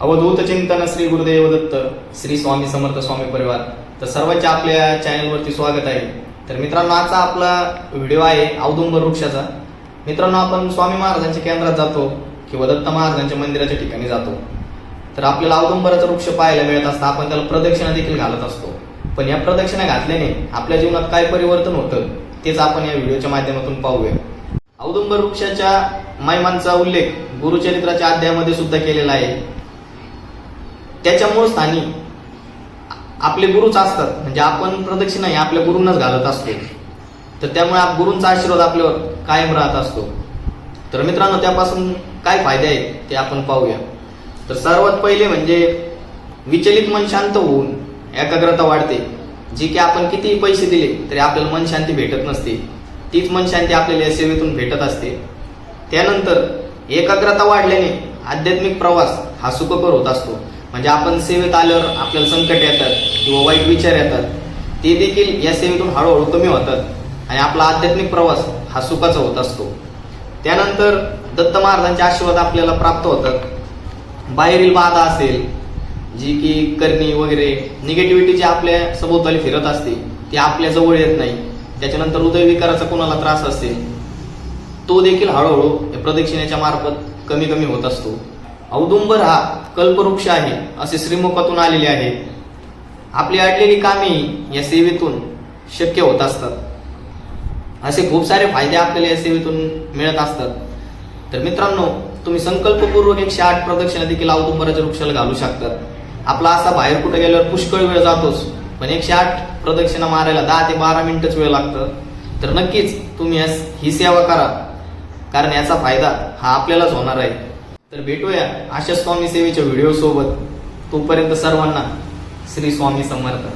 अवधूत चिंतन श्री गुरुदेव दत्त श्री स्वामी समर्थ स्वामी परिवार. तर सर्वांच्या आपल्या चॅनलवरती स्वागत आहे. तर मित्रांनो आजचा आपला व्हिडिओ आहे औदुंबर वृक्षाचा. मित्रांनो आपण स्वामी महाराजांच्या केंद्रात जातो किंवा दत्त महाराजांच्या मंदिराच्या ठिकाणी जातो. तर आपल्याला औदुंबराचा वृक्ष पाहायला मिळत असतं आपण त्याला प्रदक्षिणा देखील घालत असतो. पण या प्रदक्षिणा घातल्याने आपल्या जीवनात काय परिवर्तन होतं तेच आपण या व्हिडिओच्या माध्यमातून पाहूया. औदुंबर वृक्षाच्या महिमांचा उल्लेख गुरुचरित्राच्या अध्यायामध्ये सुद्धा केलेला आहे. त्याच्या मूळ स्थानी आपले गुरुच असतात. म्हणजे आपण प्रदक्षिणा ही आपल्या गुरूंनाच घालत असतो. तर त्यामुळे आप- गुरूंचा आशीर्वाद आपल्यावर कायम राहत असतो. तर मित्रांनो त्यापासून काय फायदे आहेत ते आपण पाहूया. तर सर्वात पहिले म्हणजे विचलित मन शांत होऊन एकाग्रता वाढते. जी की आपण कितीही पैसे दिले तरी आपल्याला मन शांती भेटत नसते. तीच मन शांती आपल्याला या सेवेतून भेटत असते. त्यानंतर एकाग्रता वाढल्याने आध्यात्मिक प्रवास हा सुखकर होत असतो. म्हणजे आपण सेवेत आल्यावर आपल्याला संकट येतात किंवा वाईट विचार येतात ते देखील या सेवेतून हळूहळू कमी होतात. आणि आपला आध्यात्मिक प्रवास हा सुखाचा होत असतो. त्यानंतर दत्त महाराजांचे आशीर्वाद आपल्याला प्राप्त होतात. बाहेरील बाधा असेल जी की करणी वगैरे निगेटिव्हिटी जी आपल्या सभोवताली फिरत असते ती आपल्या जवळ येत नाही. त्याच्यानंतर हृदयविकाराचा कोणाला त्रास असेल तो देखील हळूहळू प्रदक्षिणेच्या मार्फत कमी कमी होत असतो. औदुंबर हा कल्पवृक्ष आहे असे श्रीमुखातून आलेले आहे. आपली अडलेली कामे या सेवेतून शक्य होत असतात. असे खूप सारे फायदे आपल्याला या सेवेतून मिळत असतात. तर मित्रांनो तुम्ही संकल्पपूर्वक एकशे आठ प्रदक्षिणा देखील औदुंबराच्या वृक्षाला घालू शकतात. आपला असा बाहेर कुठे गेल्यावर पुष्कळ वेळ जातोच पण एकशे आठ प्रदक्षिणा मारायला दहा ते बारा मिनिटच वेळ लागतं. तर नक्कीच तुम्ही यास- ही सेवा करा कारण याचा फायदा हा आपल्यालाच होणार आहे. तर भेटूया अशा स्वामी सेवेच्या व्हिडिओ सोबत तोपर्यंत सर्वांना श्री स्वामी समर्थ.